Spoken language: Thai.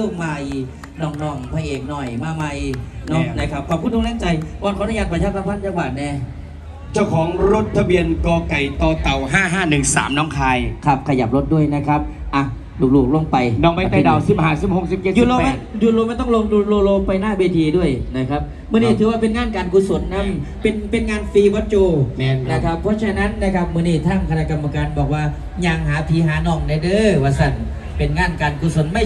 ลูกใหม่น้องๆพระเอกหน่อยมาใหม่เนาะนะครับขอบคุณทุกแรงใจวันขออนุญาตประชาสัมพันธ์จังหวัดแน่เจ้าของรถทะเบียนกอไก่ต่อเต่า 5513 น้องคายครับขยับรถด้วยนะครับอะลูกๆลงไปน้องไปเตปดาวสิบห้าสิบหกสิบเจ็ดยูสิบโรแปไม่ดยูโรไม่ต้องลงดูโรลงไปหน้าเวทีด้วยนะครับเมื่อนี้ถือว่าเป็นงานการกุศลนะเป็นเป็นงานฟรีวัดโจนะครับเพราะฉะนั้นนะครับเมื่อนี้ทั้งคณะกรรมการบอกว่ายังหาผีหาน้องในเด้อว่าสันเป็นงานการกุศลไม่